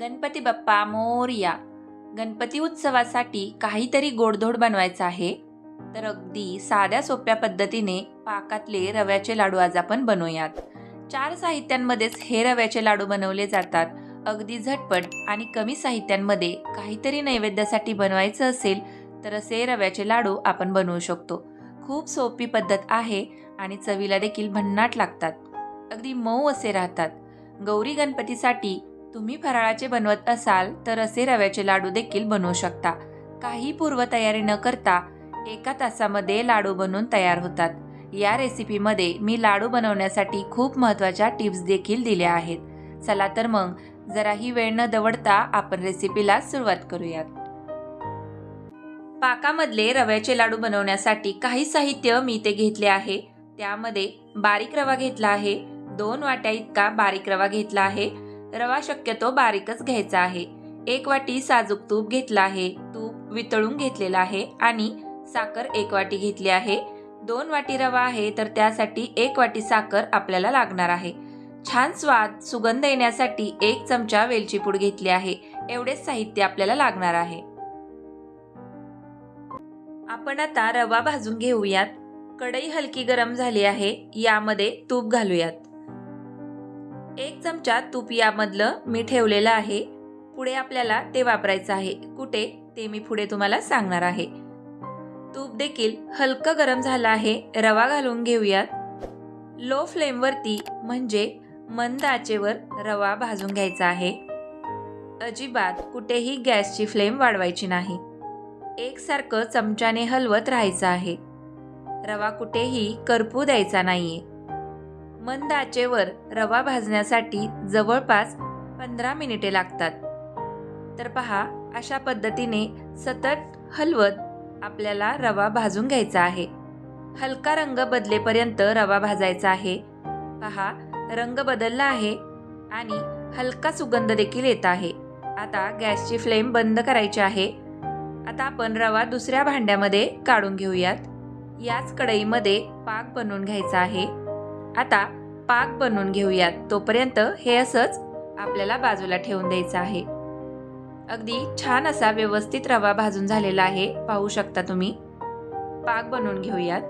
गणपती बाप्पा मोरया. गणपती उत्सवासाठी काहीतरी गोडधोड बनवायचं आहे. तर अगदी साध्या सोप्या पद्धतीने पाकातले रव्याचे लाडू आज आपण बनवूयात. चार साहित्यांमध्येच हे रव्याचे लाडू बनवले जातात. अगदी झटपट आणि कमी साहित्यांमध्ये काहीतरी नैवेद्यासाठी बनवायचं असेल तर असे रव्याचे लाडू आपण बनवू शकतो. खूप सोपी पद्धत आहे आणि चवीला देखील भन्नाट लागतात. अगदी मऊ असे राहतात. गौरी गणपतीसाठी तुम्ही फराळाचे बनवत असाल तर असे रव्याचे लाडू देखील बनवू शकता. काही पूर्वतयारी न करता एका तासामध्ये लाडू बनवून तयार होतात. या रेसिपीमध्ये मी लाडू बनवण्यासाठी खूप महत्त्वाच्या टिप्स देखील दिल्या आहेत. चला तर मग जराही वेळ न दवडता आपण रेसिपीला सुरुवात करूयात. पाकामधले रव्याचे लाडू बनवण्यासाठी काही साहित्य मी ते घेतले आहे. त्यामध्ये बारीक रवा घेतला आहे. दोन वाट्या इतका बारीक रवा घेतला आहे. रवा शक्यतो बारीकच घ्यायचा आहे. एक वाटी साजूक तूप घेतला आहे. तूप वितळून घेतलेला आहे आणि साखर एक वाटी घेतली आहे. दोन वाटी रवा आहे तर त्यासाठी एक वाटी साखर आपल्याला लागणार आहे. छान स्वाद सुगंध येण्यासाठी एक चमचा वेलची पूड घेतली आहे. एवढेच साहित्य आपल्याला लागणार आहे. आपण आता रवा भाजून घेऊयात. कढई हलकी गरम झाली आहे. यामध्ये तूप घालूयात. एक चमचा तूप यामधलं मी ठेवलेलं आहे. पुढे आपल्याला ते वापरायचं आहे. कुठे? ते मी पुढे तुम्हाला सांगणार आहे. तूप देखील हलकं गरम झालं आहे. रवा घालून घेऊयात. लो फ्लेमवरती म्हणजे मंद आचेवर रवा भाजून घ्यायचा आहे. अजिबात कुठेही गॅसची फ्लेम वाढवायची नाही. एकसारखं चमच्याने हलवत राहायचं आहे. रवा कुठेही करपू द्यायचा नाहीये. मंद आचेवर रवा भाजण्यासाठी जवळपास पंधरा मिनिटे लागतात. तर पहा अशा पद्धतीने सतत हलवत आपल्याला रवा भाजून घ्यायचा आहे. हलका रंग बदलेपर्यंत रवा भाजायचा आहे. पहा रंग बदलला आहे आणि हलका सुगंध देखील येत आहे. आता गॅसची फ्लेम बंद करायची आहे. आता आपण रवा दुसऱ्या भांड्यामध्ये काढून घेऊयात. याच कढईमध्ये पाक बनवून घ्यायचा आहे. आता पाक बनवून घेऊयात. तोपर्यंत हे असंच आपल्याला बाजूला ठेवून द्यायचं आहे. अगदी छान असा व्यवस्थित रवा भाजून झालेला आहे. पाहू शकता तुम्ही. पाक बनवून घेऊयात.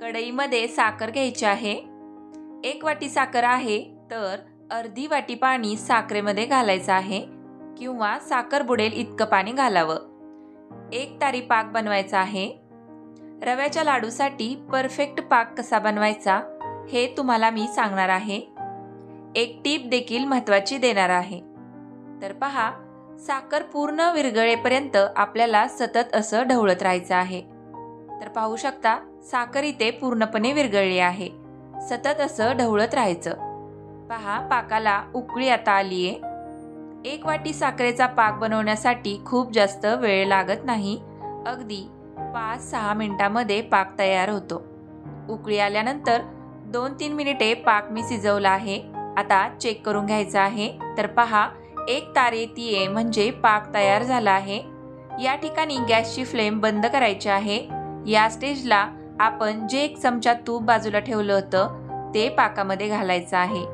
कढईमध्ये साखर घ्यायची आहे. एक वाटी साखर आहे तर अर्धी वाटी पाणी साखरेमध्ये घालायचं आहे किंवा साखर बुडेल इतकं पाणी घालावं. एक तारी पाक बनवायचा आहे. रव्याच्या लाडूसाठी परफेक्ट पाक कसा बनवायचा? हे तुम्हाला मी सांगणार आहे. एक टीप देखील महत्त्वाची देणार आहे. तर पहा साखर पूर्ण विरघळेपर्यंत आपल्याला सतत असं ढवळत राहायचं आहे. तर पाहू शकता साखर इथे पूर्णपणे विरघळली आहे. सतत असं ढवळत राहायचं. पहा पाकाला उकळी आता आली आहे. एक वाटी साखरेचा पाक बनवण्यासाठी खूप जास्त वेळ लागत नाही. अगदी पाच सहा मिनटामध्ये पाक तयार होतो. उकळी आल्यानंतर दोन तीन मिनिटे पाक मी शिजवला आहे. आता चेक करून घ्यायचा आहे. तर पहा एक तार येते म्हणजे पाक तयार झाला आहे. या ठिकाणी गॅसची फ्लेम बंद करायची आहे. या स्टेजला आपण जे एक चमचा तूप बाजूला ठेवलं होतं ते पाकामध्ये घालायचं आहे.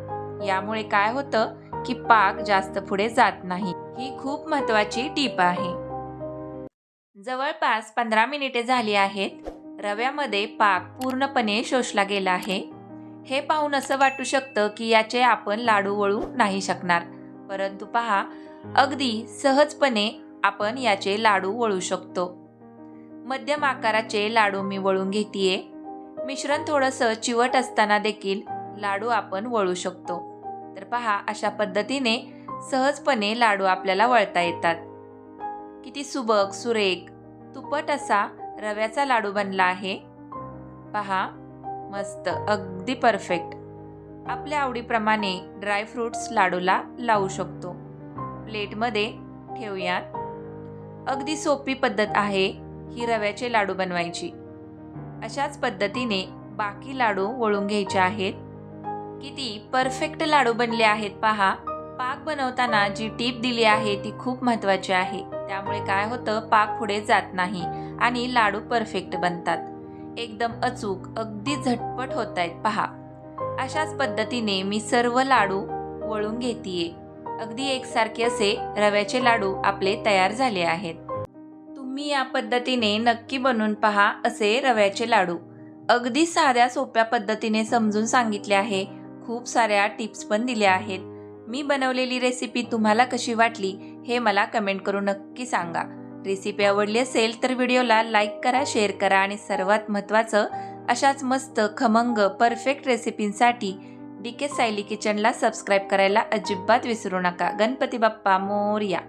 यामुळे काय होतं की पाक जास्त पुढे जात नाही. ही खूप महत्त्वाची टीप आहे. जवळपास पंधरा मिनिटे झाली आहेत. रव्यामध्ये पाक पूर्णपणे शोषला गेला आहे. हे पाहून असं वाटू शकतं की याचे आपण लाडू वळू नाही शकणार. परंतु पहा अगदी सहजपणे आपण याचे लाडू वळू शकतो. मध्यम आकाराचे लाडू मी वळून घेतीये. मिश्रण थोडंसं चिवट असताना देखील लाडू आपण वळू शकतो. तर पहा अशा पद्धतीने सहजपणे लाडू आपल्याला वळता येतात. किती सुबक सुरेख तुपट असा रव्याचा लाडू बनला आहे. पहा मस्त अगदी परफेक्ट आपल्या आवडीप्रमाणे ड्रायफ्रूट्स लाडूला लावू शकतो. प्लेटमध्ये ठेवूयात. अगदी सोपी पद्धत आहे ही रव्याचे लाडू बनवायची. अशाच पद्धतीने बाकी लाडू वळून घ्यायचे आहेत. किती परफेक्ट लाडू बनले आहेत पहा. पाक बनवताना जी टीप दिली आहे ती खूप महत्त्वाची आहे. त्यामुळे काय होतं? पाक पुढे जात नाही आणि लाडू परफेक्ट बनतात. एकदम अचूक अगदी झटपट होत आहेत पहा. अशाच पद्धतीने मी सर्व लाडू वळून घेतीये. अगदी एकसारखे असे रव्याचे लाडू आपले तयार झाले आहेत. तुम्ही या पद्धतीने नक्की बनवून पहा असे रव्याचे लाडू. अगदी साध्या सोप्या पद्धतीने समजून सांगितले आहे. खूप साऱ्या टिप्स पण दिल्या आहेत. मी बनवलेली रेसिपी तुम्हाला कशी वाटली हे मला कमेंट करून नक्की सांगा. रेसिपी आवडली असेल तर व्हिडिओला लाईक करा शेअर करा आणि सर्वात महत्त्वाचं अशाच मस्त खमंग परफेक्ट रेसिपींसाठी डी के सायली किचनला सबस्क्राईब करायला अजिबात विसरू नका. गणपती बाप्पा मोर्या.